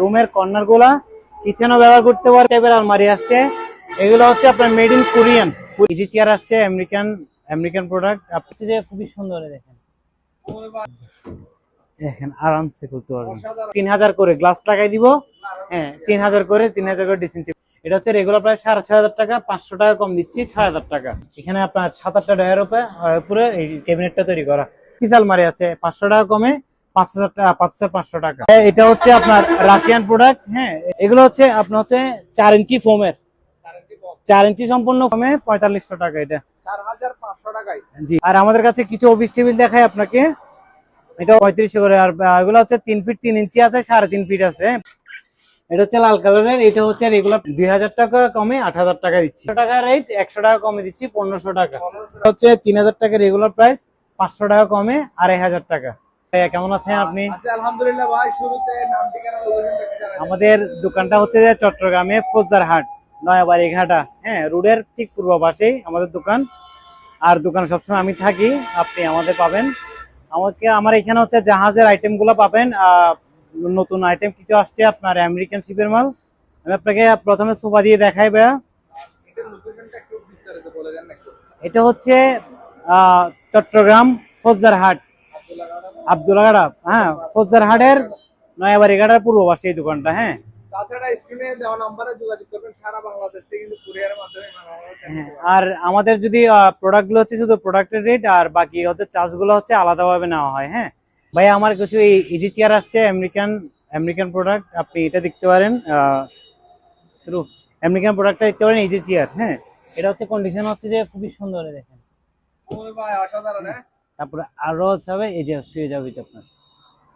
রুমের কর্নারগুলা কিচেনও ব্যবহার করতে পারে টাইপের আলমারি আসছে। এগুলো হচ্ছে আপনার made in Korean easy chair আসছে আমেরিকান আমেরিকান প্রোডাক্ট আপনি যে খুবই সুন্দর দেখেন। দেখেন, আরামসে করতে পারবেন। তিন হাজার করে গ্লাস লাগাই দিব। হ্যাঁ তিন হাজার করে তিন হাজার করে ডিসেন্টি এটা হচ্ছে রেগুলার প্রায় সাড়ে ছয় হাজার টাকা, পাঁচশো টাকা কম দিচ্ছি, ছয় হাজার টাকা। এখানে আপনার সাত আটটা ডয়ের উপরে এই ক্যাবিনেটটা তৈরি করা। পিস আলমারি আছে, পাঁচশো টাকা কমে পাঁচ হাজার টাকা পাঁচ হাজার পাঁচশো টাকা। এটা হচ্ছে আপনার রাশিয়ান প্রোডাক্ট হ্যাঁ? এগুলো হচ্ছে আপনার হচ্ছে চার ইঞ্চি ফোমের চার ইঞ্চি সম্পূর্ণ ফোমে পঁয়তাল্লিশশো টাকা এটা। জি। আর আমাদের কাছে কিছু অফিস টেবিল দেখায় আপনাকে। এটা পঁয়ত্রিশশো করে। আর এগুলো হচ্ছে তিন ফিট তিন ইঞ্চি আছে সাড়ে তিন ফিট আছে। এটা হচ্ছে লাল কালারের। এটা হচ্ছে রেগুলার দুই হাজার টাকা কমে আট হাজার টাকা দিচ্ছি। টাকা রেট একশো টাকা কমে দিচ্ছি পনেরোশো টাকা। হচ্ছে তিন হাজার টাকা রেগুলার প্রাইস পাঁচশো টাকা কমে আড়াই হাজার টাকা। এ, কেমন আছেন আপনি? আলহামদুলিল্লাহ ভাই শুরুতে নাম ঠিকানা লোকেশন একটু জানাই আমাদের দোকানটা হচ্ছে যে চট্টগ্রামে ফৌজদারহাট নয়াবাড়ি ঘাটা। হ্যাঁ রোডের ঠিক পূর্ব পাশেই আমাদের দোকান। আর দোকানে সবসময় আমি থাকি আপনি আমাদের পাবেন। আমাকে আমার এখানে হচ্ছে জাহাজের আইটেমগুলো পাবেন নতুন আইটেম কিছু আসছে আপনার আমেরিকান শিপের মাল। আমি আপনাকে প্রথমে সোফা দিয়ে দেখাই ভাইয়া। এটা হচ্ছে আহ, চট্টগ্রাম ফৌজদারহাট। আব্দুল্লাহ গাড়া আব্দুল্লাগাড়া হ্যাঁ ফৌজদারহাটের নয়াবাড়ি ঘাটার পূর্ব পাশে এই দোকানটা হ্যাঁ। হ্যাঁ, আর আমাদের যদি প্রোডাক্টগুলো হচ্ছে শুধু প্রোডাক্টের রেট আর বাকি হচ্ছে চার্জগুলো হচ্ছে আলাদাভাবে নেওয়া হয় হ্যাঁ। ভাই আমার কিছু এই ইজি চেয়ার আসছে আমেরিকান আমেরিকান প্রোডাক্ট আপনি এটা দেখতে পারেন শুরু। আমেরিকান প্রোডাক্টটা দেখতে পারেন ইজি চেয়ার হ্যাঁ। এটা হচ্ছে কন্ডিশন হচ্ছে যে খুবই সুন্দর দেখেন। ভাই অসাধারণ হ্যাঁ। তারপরে আরও হচ্ছে হবে এই যে শুয়ে যাবে আপনার।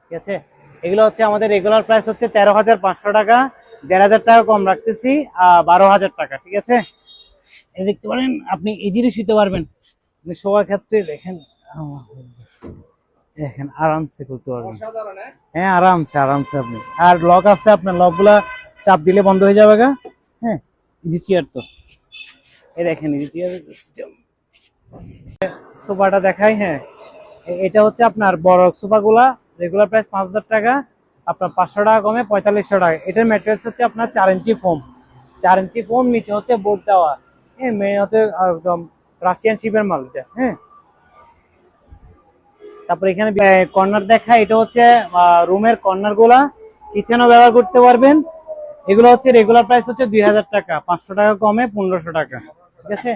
ঠিক আছে? এগুলো হচ্ছে আমাদের রেগুলার প্রাইস হচ্ছে তেরো হাজার পাঁচশো টাকা দেড় হাজার টাকা কম রাখতেছি আহ, বারো হাজার টাকা ঠিক আছে? এই দেখতে পারেন আপনি ইজিলি শুতে পারবেন। শোয়ার ক্ষেত্রে দেখেন দেখেন আরামসে করতে পারবেন। হ্যাঁ? হ্যাঁ আরামসে আরামসে আপনি। আর লক আছে আপনার লকগুলা চাপ দিলে বন্ধ হয়ে যাবে গা। হ্যাঁ ইজি চেয়ার তো। এই দেখেন ইজি চেয়ার সিস্টেম সোফাটা দেখাই হ্যাঁ। এটা হচ্ছে আপনার বড় সোফাগুলা রেগুলার প্রাইস পাঁচ হাজার টাকা, আপনার পাঁচশো টাকা কমে পঁয়তাল্লিশশো টাকা। এটার ম্যাটেরিয়ালস হচ্ছে আপনার চার ইঞ্চি ফোম চার ইঞ্চি ফোম নিচে হচ্ছে বোর্ড দেওয়া। হ্যাঁ মেন হচ্ছে একদম রাশিয়ান শিপের মাল এটা হ্যাঁ। তারপরে এখানে কর্নার দেখা এটা হচ্ছে রুমের কর্নারগুলা। কিচেনও ব্যবহার করতে পারবেন। এগুলো হচ্ছে রেগুলার প্রাইস হচ্ছে দুই হাজার টাকা, পাঁচশো টাকা কমে পনেরোশো টাকা। ঠিক আছে?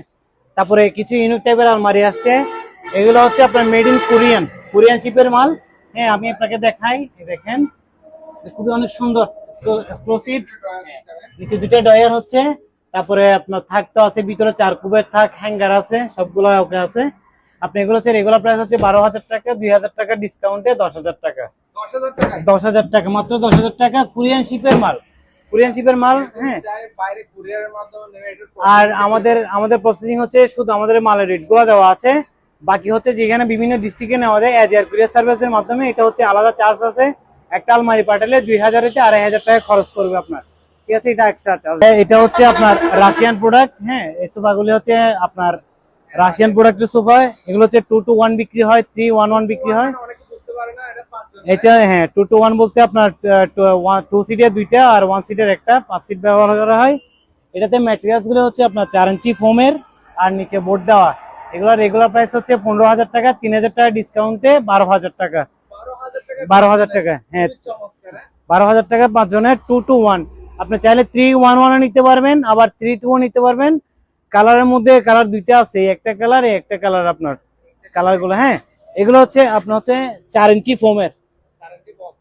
তারপরে কিছু ইউনিক টাইপের আলমারি আসছে। এগুলো হচ্ছে আপনার মেড ইন কোরিয়ান কোরিয়ান চিপের মাল। হ্যাঁ আমি আপনাকে দেখাই দেখেন। খুবই অনেক সুন্দর এক্সক্লুসিভ নিচে দুটো ডয়ার হচ্ছে। তারপরে আপনার থাক তো আছে ভিতরে চার কুবের থাক হ্যাঙ্গার আছে সবগুলো ওকে আছে। আপনি এগুলো হচ্ছে রেগুলার প্রাইস হচ্ছে বারো হাজার টাকা দুই হাজার টাকা ডিসকাউন্টে দশ হাজার টাকা। দশ হাজার দশ হাজার টাকা মাত্র দশ হাজার টাকা কোরিয়ান শিপের মাল। কোরিয়ান শিপের মাল হ্যাঁ। আর আমাদের আমাদের প্রসেসিং হচ্ছে শুধু আমাদের মালের রেটগুলো দেওয়া আছে। বাকি হচ্ছে যেখানে বিভিন্ন ডিস্ট্রিক্টে নেওয়া যায় এজ এয়ার কুরিয়ার সার্ভিসের মাধ্যমে এটা হচ্ছে আলাদা চার্জ আছে। একটা আলমারি পাঠালে দুই হাজার হইতে আড়াই হাজার টাকা খরচ করবে আপনার। ঠিক আছে এটা এক্সট্রা চার্জ এটা হচ্ছে আপনার রাশিয়ান প্রোডাক্ট হ্যাঁ এই সোফাগুলি হচ্ছে আপনার রাশিয়ান প্রোডাক্টের সোফা। এগুলো হচ্ছে টু টু ওয়ান বিক্রি হয় থ্রি ওয়ান ওয়ান বিক্রি হয়। এটা হ্যাঁ টু টু ওয়ান বলতে আপনার টু সিটের দুইটা আর ওয়ান সিটের একটা, পাঁচ সিট ব্যবহার করা হয়। এটাতে ম্যাটেরিয়ালসগুলো হচ্ছে আপনার চার ইঞ্চি ফোমের আর নিচে বোর্ড দেওয়া। এগুলো রেগুলার প্রাইস হচ্ছে পনেরো হাজার টাকা, তিন হাজার টাকা ডিসকাউন্টে বারো হাজার টাকা। বারো হাজার টাকা হ্যাঁ। বারো হাজার টাকা পাঁচজনের টু টু ওয়ান আপনি চাইলে থ্রি ওয়ান ওয়ানও নিতে পারবেন, আবার থ্রি টু নিতে পারবেন। কালারের মধ্যে কালার দুইটা আছে একটা কালার একটা কালার আপনার। কালারগুলো হ্যাঁ। এগুলো হচ্ছে, আপনার হচ্ছে চার ইঞ্চি ফোমের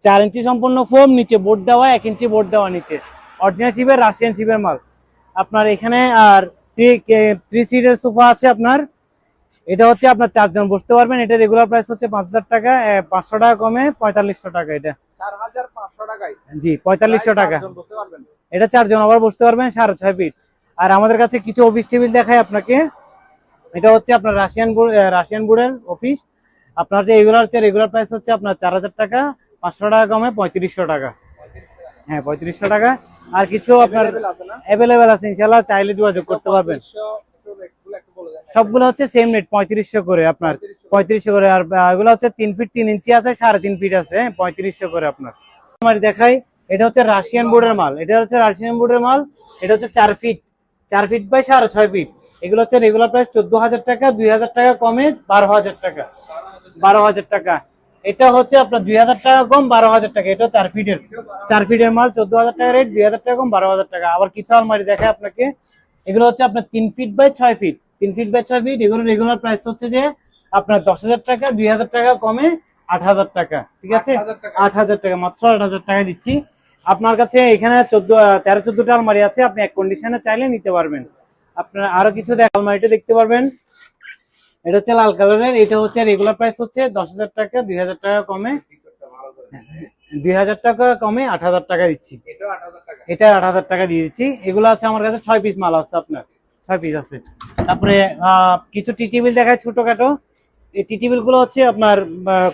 চার ইঞ্চি সম্পূর্ণ ফোম নিচে বোর্ড দেওয়া এক ইঞ্চি বোর্ড দেওয়া নিচে। অরিজিনাল শিপের রাশিয়ান শিপের মাল। আপনার এখানে আর থ্রি সিটের সোফা আছে আপনার। এটা হচ্ছে আপনার চারজন বসতে পারবেন। এটা রেগুলার প্রাইস হচ্ছে পাঁচ হাজার টাকা পাঁচশো টাকা কমে পঁয়তাল্লিশশো টাকা এটা। জি পঁয়তাল্লিশশো টাকা। চারজন এটা চারজন আবার বসতে পারবেন সাড়ে ছয় ফিট আর আমাদের কাছে কিছু অফিস টেবিল দেখায় আপনাকে। এটা হচ্ছে আপনার রাশিয়ান রাশিয়ান বোর্ডের অফিস আপনার যে রেগুলার হচ্ছে রেগুলার প্রাইস হচ্ছে আপনার চার হাজার টাকা। পাঁচশো টাকা কমে পঁয়ত্রিশশো টাকা। হ্যাঁ পঁয়ত্রিশশো টাকা। আর কিছু আপনার অ্যাভেলেবেল আছে ইনশাল্লাহ চাইলে যোগাযোগ করতে পারবেন। সবগুলো হচ্ছে সেম রেট পঁয়ত্রিশশো করে আপনার। পঁয়ত্রিশশো। করে আর এগুলো হচ্ছে তিন ফিট তিন ইঞ্চি আছে সাড়ে তিন ফিট আছে হ্যাঁ, পঁয়ত্রিশশো করে আপনার। আমার দেখাই এটা হচ্ছে রাশিয়ান বোর্ডের মাল। এটা হচ্ছে রাশিয়ান বোর্ডের মাল এটা হচ্ছে চার ফিট চার ফিট বাই সাড়ে ছয় ফিট এগুলো হচ্ছে রেগুলার প্রাইস চোদ্দ হাজার টাকা দুই হাজার টাকা কমে বারো হাজার টাকা। বারো হাজার টাকা। এটা হচ্ছে আপনার দুই হাজার টাকা কম বারো হাজার টাকা। এটা চার ফিটের চার ফিটের মাল চোদ্দ হাজার টাকা রেট দুই হাজার টাকা কম বারো হাজার টাকা। আবার কিছু আলমারি দেখায় আপনাকে। এগুলো হচ্ছে আপনার তিন ফিট বাই ছয় ফিট তিন ফিট বাই ছয় ফিট এগুলো রেগুলার প্রাইস হচ্ছে যে আপনার দশ হাজার টাকা দুই হাজার টাকা কমে আট হাজার টাকা। ঠিক আছে? আট হাজার টাকা। মাত্র আট হাজার টাকা দিচ্ছি। আপনার কাছে এখানে চোদ্দ তেরো চোদ্দটা আলমারি আছে। আপনি এক কন্ডিশনে চাইলে নিতে পারবেন। আপনার আরও কিছু দেখ আলমারিটা দেখতে পারবেন। এটা হচ্ছে লাল কালারের, এটা হচ্ছে রেগুলার প্রাইস হচ্ছে দশ হাজার টাকা, দুই হাজার টাকা কমে, দুই হাজার টাকা কমে আট হাজার টাকা দিচ্ছি। এটা আট হাজার টাকা দিয়ে দিচ্ছি। এগুলো আছে আমার কাছে ছয় পিস মাল আছে আপনার, ছয় পিস আছে। তারপরে কিছু টি টেবিল দেখায় ছোটখাটো। এই টি টেবিলগুলো হচ্ছে আপনার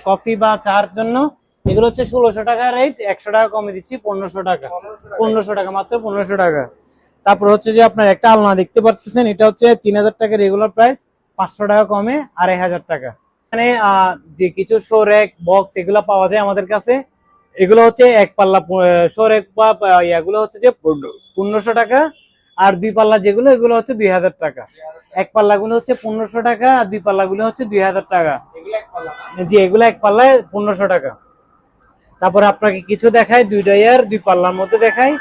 কফি বা চার জন্য। এগুলো হচ্ছে ষোলোশো টাকা রেট একশো টাকা কমে দিচ্ছি, পনেরোশো টাকা। পনেরোশো টাকা, মাত্র পনেরোশো টাকা। তারপর হচ্ছে যে আপনার একটা আলনা দেখতে পাচ্ছেন এটা হচ্ছে তিন হাজার টাকা রেগুলার প্রাইস পাঁচশো টাকা কমে আড়াই হাজার টাকা। এখানে যে কিছু শো র্যাক বক্স এগুলো পাওয়া যায় আমাদের কাছে। এগুলো হচ্ছে এক পাল্লা শো র্যাক বা ইয়াগুলো হচ্ছে যে পনেরোশো টাকা। আর দুই পাল্লা যেগুলো, এগুলো হচ্ছে দুই হাজার টাকা। এক পাল্লা গুলো হচ্ছে পনেরোশো টাকা, আর দুই পাল্লা গুলো হচ্ছে দুই হাজার টাকা। জি, এগুলো এক পাল্লায় পনেরোশো টাকা। তারপরে আপনাকে কিছু দেখাই, দুইটা ইয়ার, দুই পাল্লার মধ্যে দেখায়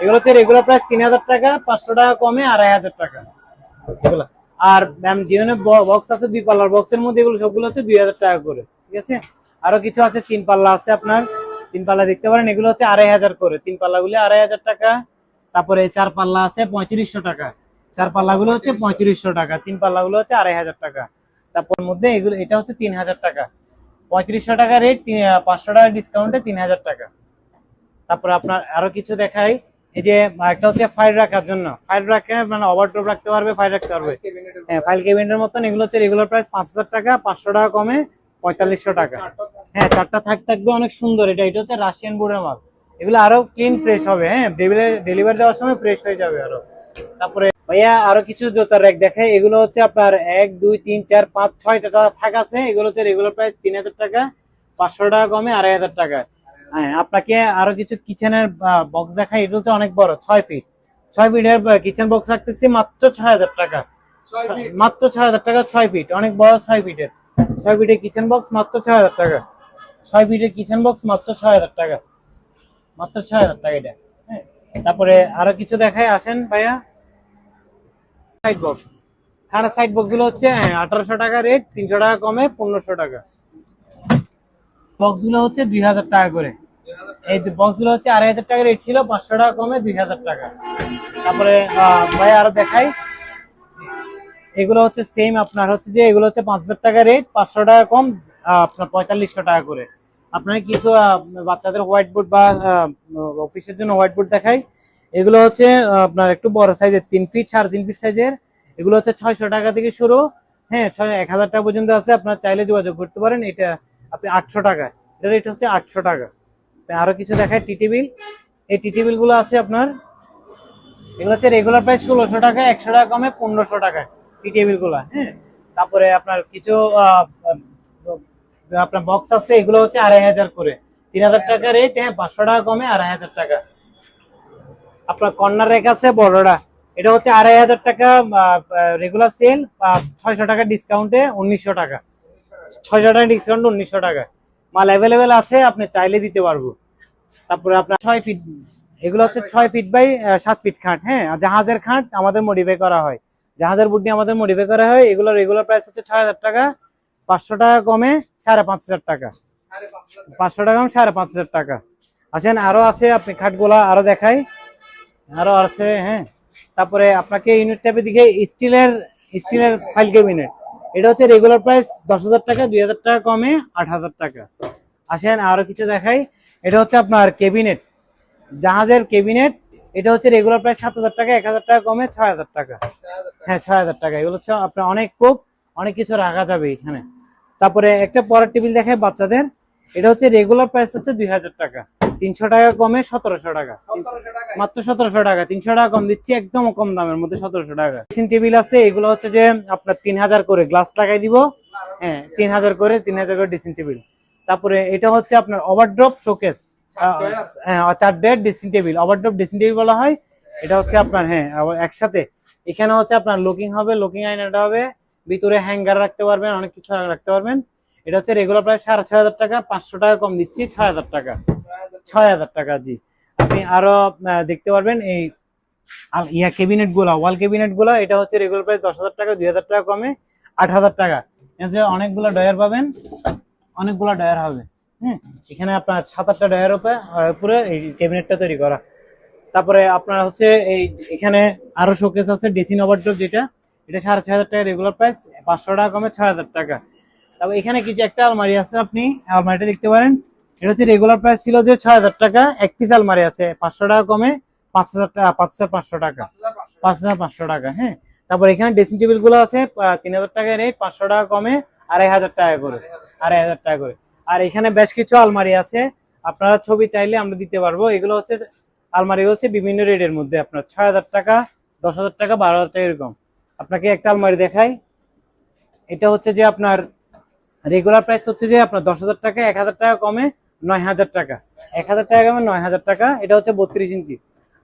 এগুলো হচ্ছে রেগুলার প্রাইস তিন হাজার টাকা, পাঁচশো টাকা কমে আড়াই হাজার টাকা। এগুলো। আর ম্যাম জীবনে বক্স আছে, দুই পাল্লার বক্সের মধ্যে এগুলো সবগুলো হচ্ছে দুই হাজার টাকা করে, ঠিক আছে? আরও কিছু আছে, তিন পাল্লা আছে আপনার, তিন পাল্লা দেখতে পারেন, এগুলো হচ্ছে আড়াই হাজার করে, তিন পাল্লা গুলো আড়াই হাজার টাকা, তারপরে চার পাল্লা আছে পঁয়ত্রিশশো টাকা, চার পাল্লা গুলো হচ্ছে পঁয়ত্রিশশো টাকা, তিন পাল্লা গুলো হচ্ছে আড়াই হাজার টাকা, তারপর মধ্যে এগুলো, এটা হচ্ছে তিন হাজার টাকা, পঁয়ত্রিশশো টাকা রেট পাঁচশো টাকা ডিসকাউন্টে তিন হাজার টাকা, তারপরে আপনার আরও কিছু দেখাই এই যে একটা হচ্ছে ফাইল রাখার জন্য। ফাইল রাখে মানে ওভারড্রপ রাখতে পারবে ফাইল রাখতে পারবে। হ্যাঁ ফাইল কেবিনের মতন এগুলো হচ্ছে রেগুলার প্রাইস পাঁচ হাজার টাকা পাঁচশো টাকা কমে পঁয়তাল্লিশশো টাকা। হ্যাঁ চারটা থাক থাকবে অনেক সুন্দর। এটা এটা হচ্ছে রাশিয়ান বোর্ডের মাল। এগুলো আরও ক্লিন ফ্রেশ হবে হ্যাঁ ডেলিভারি দেওয়ার সময় ফ্রেশ হয়ে যাবে আরও। তারপরে ভাইয়া আরও কিছু জুতার র্যাক দেখে এগুলো হচ্ছে আপনার এক দুই তিন চার পাঁচ ছয়টা থাক আছে। এগুলো হচ্ছে রেগুলার প্রাইস তিন হাজার টাকা পাঁচশো টাকা কমে আড়াই হাজার টাকা। হ্যাঁ আপনাকে আরও কিছু কিচেনের বক্স দেখাই। এটা হচ্ছে অনেক বড় ছয় ফিট ছয় ফিটের কিচেন বক্স রাখতেছি মাত্র ছয় হাজার টাকা। মাত্র ছয় হাজার টাকা ছয় ফিট অনেক বড় ছয় ফিটের ছয় ফিটের কিচেন বক্স মাত্র ছয় হাজার টাকা। ছয় ফিটের কিচেন বক্স মাত্র ছয় হাজার টাকা। মাত্র ছয় হাজার টাকা এটা। হ্যাঁ তারপরে আরও কিছু দেখায় আসেন ভাইয়া। সাইড বক্স খাড়া সাইড বক্সগুলো হচ্ছে আঠারোশো টাকা রেট তিনশো টাকা কমে পনেরোশো টাকা। বক্সগুলো হচ্ছে দুই হাজার টাকা করে। এই বক্সগুলো হচ্ছে আড়াই হাজার টাকা রেট ছিল, পাঁচশো টাকা কমে দুই হাজার টাকা। তারপরে ভাই আরও দেখাই। এগুলো হচ্ছে সেম আপনার হচ্ছে যে, এগুলো হচ্ছে পাঁচ হাজার টাকা রেট, পাঁচশো টাকা কম আপনার পঁয়তাল্লিশশো টাকা করে। আপনার কিছু বাচ্চাদের হোয়াইট বোর্ড বা অফিসের জন্য হোয়াইট বোর্ড দেখাই। এগুলো হচ্ছে আপনার একটু বড় সাইজের তিন ফিট সাড়ে তিন ফিট সাইজের এগুলো হচ্ছে ছয়শো টাকা থেকে শুরু। হ্যাঁ ছয়, এক হাজার টাকা পর্যন্ত আছে। আপনার চাইলে যোগাযোগ করতে পারেন। এটা আপনি আটশো টাকা। এটা রেট হচ্ছে আটশো টাকা। আরও কিছু দেখায় টি টেবিল এই টি টেবিলগুলো আছে আপনার, এগুলো হচ্ছে রেগুলার প্রাইস ষোলোশো টাকা, একশো টাকা কমে পনেরোশো টাকা টি টেবিলগুলো হ্যাঁ? তারপরে আপনার কিছু আপনার বক্স আছে, এগুলো হচ্ছে আড়াই হাজার করে। তিন হাজার টাকা রেট হ্যাঁ পাঁচশো টাকা কমে আড়াই হাজার টাকা। আপনার কর্নার রেক আছে, বড়রা। এটা হচ্ছে আড়াই হাজার টাকা রেগুলার সেল ছয়শো টাকা ডিসকাউন্টে উনিশশো টাকা। ছয়শো টাকা ডিসকাউন্ট উনিশশো টাকা মাল অ্যাভেলেবেল আছে, আপনি চাইলে দিতে পারব। তারপরে আপনার ছয় ফিট এগুলো হচ্ছে ছয় ফিট বাই সাত ফিট খাট হ্যাঁ? জাহাজের খাট আমাদের মডিফাই করা হয়। জাহাজের বুড্ডি আমাদের মডিফাই করা হয়, এগুলো রেগুলার প্রাইস হচ্ছে ছয় হাজার টাকা। পাঁচশো টাকা কমে সাড়ে পাঁচ হাজার টাকা। পাঁচশো টাকা কমে, সাড়ে পাঁচ হাজার টাকা। আসেন, আরও আছে, আপনি খাটগুলা আরও দেখাই। আরও আছে হ্যাঁ? তারপরে আপনাকে ইউনিট টাইপে দিকে স্টিলের স্টিলের ফাইল ক্যাবিনেট এটা হচ্ছে রেগুলার প্রাইস দশ হাজার টাকা, দুই হাজার টাকা কমে আট হাজার টাকা। আসেন, আরও কিছু দেখাই। এটা হচ্ছে আপনার কেবিনেট জাহাজের কেবিনেট এটা হচ্ছে রেগুলার প্রাইস সাত হাজার টাকা, এক হাজার টাকা কমে ছয় হাজার টাকা। হ্যাঁ ছয় হাজার টাকা। এগুলো হচ্ছে আপনার অনেক কোপ অনেক কিছু রাখা যাবে এখানে। তারপরে একটা পরের টেবিল দেখায় বাচ্চাদের। এটা হচ্ছে রেগুলার প্রাইস হচ্ছে দুই হাজার টাকা। তিনশো টাকা কমে সতেরোশো টাকা। মাত্র সতেরোশো টাকা। তিনশো টাকা কম দিচ্ছি একদম কম দামের মধ্যে সতেরোশো টাকা। ড্রেসিং টেবিল আছে এগুলো হচ্ছে যে আপনার তিন হাজার করে গ্লাস লাগাই দিব। হ্যাঁ তিন হাজার করে তিন হাজার করে ড্রেসিং টেবিল তারপরে এটা হচ্ছে আপনার ওভারড্রপ শোকেস হ্যাঁ চার ডেট ড্রেসিং টেবিল ওভারড্রপ ড্রেসিং টেবিল বলা হয়। এটা হচ্ছে আপনার হ্যাঁ একসাথে। এখানে হচ্ছে আপনার লুকিং হবে লুকিং আয়নাটা হবে। ভিতরে হ্যাঙ্গার রাখতে পারবেন অনেক কিছু রাখতে পারবেন। এটা হচ্ছে রেগুলার প্রায় সাড়ে ছয় হাজার টাকা, পাঁচশো টাকা কম দিচ্ছি, ছয় হাজার টাকা। ছয় হাজার টাকা, জি। আপনি আরও দেখতে পারবেন এই ইয়া ক্যাবিনেটগুলা ওয়াল ক্যাবিনেটগুলা, এটা হচ্ছে রেগুলার প্রাইস দশ হাজার টাকা, দুই হাজার টাকা কমে আট হাজার টাকা। অনেকগুলো ডয়ার পাবেন, অনেকগুলো ডয়ার হবে হ্যাঁ এখানে আপনার সাত আটটা ডয়ার উপরে এই ক্যাবিনেটটা তৈরি করা। তারপরে আপনার হচ্ছে এই, এখানে আরও শোকেস আছে ডেসিন ওভারড্রপ যেটা, এটা সাড়ে ছয় হাজার টাকা রেগুলার প্রাইস পাঁচশো টাকা কমে ছয় হাজার টাকা। তারপর এখানে কিছু একটা আলমারি আছে আপনি? আলমারিটা দেখতে পারেন। এটা হচ্ছে রেগুলার প্রাইস ছিল যে ছয় হাজার টাকা। এক পিস আলমারি আছে। পাঁচশো টাকা কমে পাঁচ হাজার টাকা পাঁচ হাজার পাঁচশো টাকা। পাঁচ হাজার পাঁচশো টাকা হ্যাঁ। তারপর এখানে ড্রেসিং টেবিলগুলো আছে তিন হাজার টাকা রেট পাঁচশো টাকা কমে আড়াই হাজার টাকা করে। আড়াই হাজার টাকা করে। আর এখানে বেশ কিছু আলমারি আছে। আপনারা ছবি চাইলে আমরা দিতে পারব। এগুলো হচ্ছে আলমারি হচ্ছে বিভিন্ন রেটের মধ্যে। আপনার ছয় হাজার টাকা, দশ হাজার টাকা, বারো হাজার টাকা, এরকম। আপনাকে একটা আলমারি দেখাই। এটা হচ্ছে যে আপনার রেগুলার প্রাইস হচ্ছে যে আপনার দশ হাজার টাকা, এক হাজার টাকা কমে নয় হাজার টাকা। এক হাজার টাকা কমে নয় হাজার টাকা, এটা হচ্ছে বত্রিশ ইঞ্চি।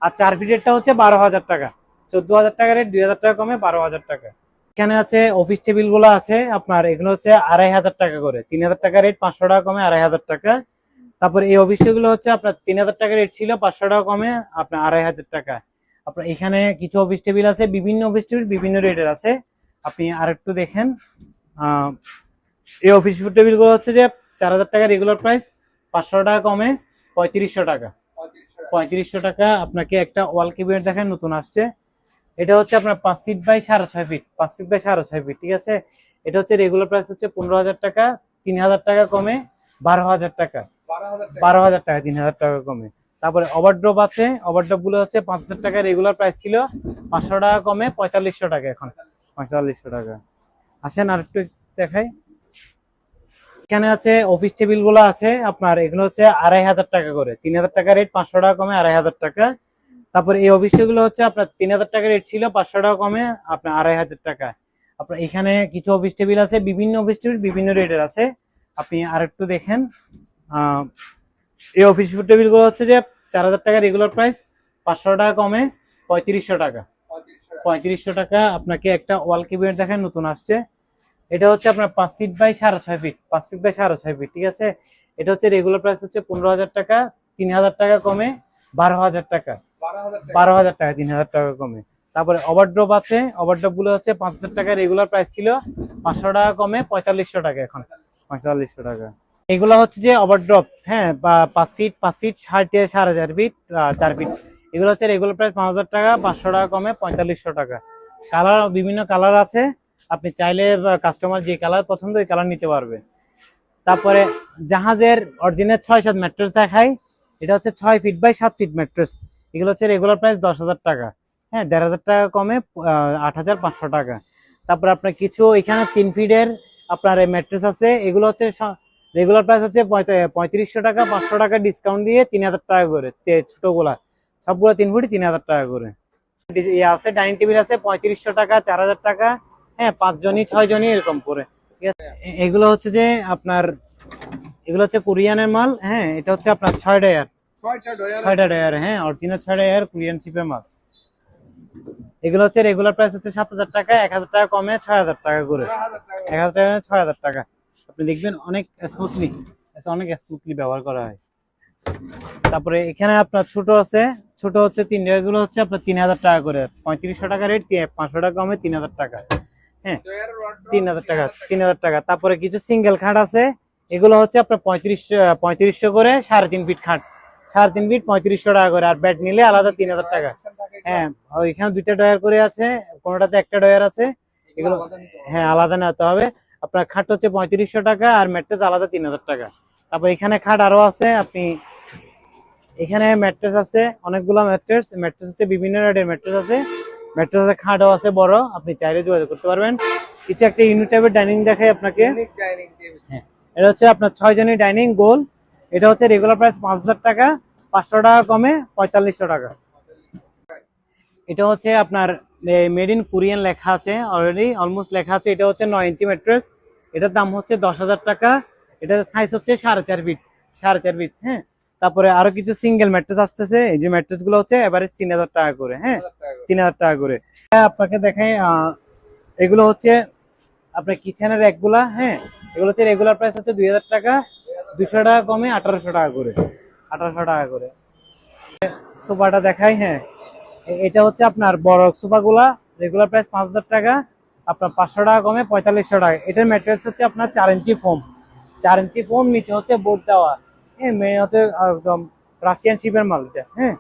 আর চার ফিটেরটা হচ্ছে বারো হাজার টাকা। চোদ্দ হাজার টাকা রেট দুই হাজার টাকা কমে বারো হাজার টাকা। এখানে আছে অফিস টেবিলগুলো আছে, আপনার এগুলো হচ্ছে আড়াই হাজার টাকা করে। তিন হাজার টাকা রেট পাঁচশো টাকা কমে আড়াই হাজার টাকা। তারপর এই অফিস টেবিল হচ্ছে আপনার তিন হাজার টাকা রেট ছিল, পাঁচশো টাকা কমে আপনার আড়াই হাজার টাকা। আপনার এখানে কিছু অফিস টেবিল আছে, বিভিন্ন অফিস টেবিল বিভিন্ন রেটের আছে। আপনি আরেকটু দেখেন এই অফিস টেবিলগুলো হচ্ছে যে চার হাজার টাকা রেগুলার প্রাইস পাঁচশো টাকা কমে পঁয়ত্রিশশো টাকা। পঁয়ত্রিশশো টাকা আপনাকে একটা ওয়াল কেবিনেট দেখেন, নতুন আসছে। এটা হচ্ছে আপনার পাঁচ ফিট বাই সাড়ে ছয় ফিট পাঁচ ফিট বাই সাড়ে ছয় ফিট ঠিক আছে? এটা হচ্ছে রেগুলার প্রাইস হচ্ছে পনেরো হাজার টাকা, তিন হাজার টাকা কমে বারো হাজার টাকা। বারো হাজার টাকা, তিন হাজার টাকা কমে। তারপরে ওভারড্রপ আছে ওভারড্রপগুলো হচ্ছে পাঁচ হাজার টাকা রেগুলার প্রাইস ছিল, পাঁচশো টাকা কমে পঁয়তাল্লিশশো টাকা এখন, পঁয়তাল্লিশশো টাকা। আসেন আর একটু দেখাই। এখানে আছে অফিস টেবিলগুলো আছে, আপনার এগুলো হচ্ছে আড়াই হাজার টাকা করে। তিন হাজার টাকা রেট পাঁচশো টাকা কমে আড়াই হাজার টাকা। তারপর এই অফিস টেবিল হচ্ছে আপনার তিন হাজার টাকা রেট ছিল, পাঁচশো টাকা কমে আপনার আড়াই হাজার টাকা। আপনার এখানে কিছু অফিস টেবিল আছে, বিভিন্ন অফিস টেবিল বিভিন্ন রেটের আছে। আপনি আরেকটু দেখেন এই অফিস টেবিলগুলো হচ্ছে যে চার হাজার টাকা রেগুলার প্রাইস পাঁচশো টাকা কমে পঁয়ত্রিশশো টাকা। পঁয়ত্রিশশো টাকা আপনাকে একটা ওয়াল কেবিনেট দেখেন নতুন আসছে। এটা হচ্ছে আপনার পাঁচ ফিট বাই সাড়ে ছয় ফিট পাঁচ ফিট বাই সাড়ে ছয় ফিট ঠিক আছে? এটা হচ্ছে রেগুলার প্রাইস হচ্ছে পনেরো হাজার টাকা তিন হাজার টাকা কমে বারো হাজার টাকা। বারো হাজার টাকা। তিন হাজার টাকা কমে। তারপরে ওভারড্রপ আছে ওভারড্রপগুলো হচ্ছে পাঁচ হাজার টাকা রেগুলার প্রাইস ছিল পাঁচশো টাকা কমে পঁয়তাল্লিশশো টাকা এখন। পঁয়তাল্লিশশো টাকা। এগুলো হচ্ছে যে ওভারড্রপ হ্যাঁ বা পাঁচ ফিট পাঁচ ফিট সাড়ে সাড়ে চার ফিট চার ফিট এগুলো হচ্ছে রেগুলার প্রাইস পাঁচ হাজার টাকা পাঁচশো টাকা কমে পঁয়তাল্লিশশো টাকা। কালার বিভিন্ন কালার আছে। আপনি চাইলে কাস্টমার যে কালার পছন্দ, ওই কালার নিতে পারবে। তারপরে জাহাজের অরিজিনাল ছয় সাত ম্যাট্রেস দেখাই। এটা হচ্ছে ছয় ফিট বাই সাত ফিট ম্যাট্রেস এগুলো হচ্ছে রেগুলার প্রাইস দশ হাজার টাকা। হ্যাঁ দেড় হাজার টাকা কমে আট হাজার পাঁচশো টাকা। তারপর আপনার কিছু এখানে তিন ফিটের আপনার ম্যাট্রেস আছে। এগুলো হচ্ছে রেগুলার প্রাইস হচ্ছে পঁয়ত্রিশশো টাকা, পাঁচশো টাকা ডিসকাউন্ট দিয়ে তিন হাজার টাকা করে। ছোটগুলা। সবগুলো তিন ফুটি তিন হাজার টাকা করে। ইয়ে আছে ডাইনিং টেবিল আছে, পঁয়ত্রিশশো টাকা, চার হাজার টাকা। হ্যাঁ পাঁচজনই ছয় জনই এরকম করে। ঠিক আছে? এগুলো হচ্ছে যে আপনার এগুলো হচ্ছে কোরিয়ানের মাল হ্যাঁ এটা হচ্ছে আপনার ছয় ডায়ার ছয়টা ডায়ার হ্যাঁ অরিজিনাল ছয় ডায়ার কোরিয়ান শিপের মাল। এগুলো হচ্ছে রেগুলার প্রাইস হচ্ছে সাত হাজার টাকা এক হাজার টাকা কমে ছয় হাজার টাকা করে। এক হাজার টাকা ছয় হাজার টাকা। আপনি দেখবেন অনেক স্মুথলি অনেক স্মুথলি ব্যবহার করা হয়। তারপরে এখানে আপনার ছোট আছে ছোট হচ্ছে তিন এগুলো হচ্ছে আপনার তিন হাজার টাকা করে। পঁয়ত্রিশশো টাকা রেট পাঁচশো টাকা কমে তিন হাজার টাকা। হ্যাঁ। তিন হাজার টাকা তিন হাজার টাকা। তারপরে কিছু সিঙ্গেল খাট আছে। এগুলো হচ্ছে আপনার পঁয়ত্রিশশো পঁয়ত্রিশশো করে সাড়ে তিন ফিট খাট। সাড়ে তিন ফিট পঁয়ত্রিশশো টাকা করে। আর বেড নিলে আলাদা তিন হাজার টাকা। হ্যাঁ ওইখানে দুইটা ডয়ার করে আছে। কোনোটাতে একটা ডয়ার আছে। এগুলো। হ্যাঁ আলাদা নিতে হবে। আপনার খাট হচ্ছে পঁয়ত্রিশশো টাকা আর ম্যাট্রেস আলাদা তিন হাজার টাকা। তারপর এখানে খাট আরও আছে। আপনি এখানে ম্যাট্রেস আছে। অনেকগুলো ম্যাট্রেস। ম্যাট্রেস হচ্ছে বিভিন্ন রেটের ম্যাট্রেস আছে। আছে খাটও আছে বড়। আপনি চাইলে যোগাযোগ করতে পারবেন। কিছু একটা ইউনিট টাইপের ডাইনিং দেখাই আপনাকে। হ্যাঁ এটা হচ্ছে আপনার ছয় জনের ডাইনিং গোল এটা হচ্ছে রেগুলার প্রাইস পাঁচ হাজার টাকা। পাঁচশো টাকা কমে পঁয়তাল্লিশশো টাকা। এটা হচ্ছে আপনার মেড ইন কোরিয়ান লেখা আছে অলরেডি অলমোস্ট লেখা আছে। এটা হচ্ছে নয় ইঞ্চি ম্যাট্রেস এটার দাম হচ্ছে দশ হাজার টাকা। এটার সাইজ হচ্ছে সাড়ে চার ফিট সাড়ে চার ফিট হ্যাঁ। তারপরে আরও কিছু সিঙ্গেল ম্যাট্রেস আসতেছে। এই যে ম্যাট্রেসগুলো হচ্ছে এভারেজ তিন হাজার টাকা করে হ্যাঁ? তিন হাজার টাকা করে। হ্যাঁ, আপনাকে দেখাই এগুলো হচ্ছে আপনার কিচেনের র্যাকগুলা হ্যাঁ? এগুলো হচ্ছে রেগুলার প্রাইস হচ্ছে দুই হাজার টাকা। দুশো টাকা কমে আঠারোশো টাকা করে। আঠারোশো টাকা করে। সোফাটা দেখাই হ্যাঁ? এটা হচ্ছে আপনার বড় সোফাগুলা। রেগুলার প্রাইস পাঁচ হাজার টাকা। আপনার পাঁচশো টাকা কমে পঁয়তাল্লিশশো টাকা। এটার ম্যাটেরিয়ালস হচ্ছে আপনার চার ইঞ্চি ফোম চার ইঞ্চি ফোম নিচে হচ্ছে বোর্ড দেওয়া। হ্যাঁ মেয়ে হচ্ছে একদম রাশিয়ান শিপের মাল এটা হ্যাঁ।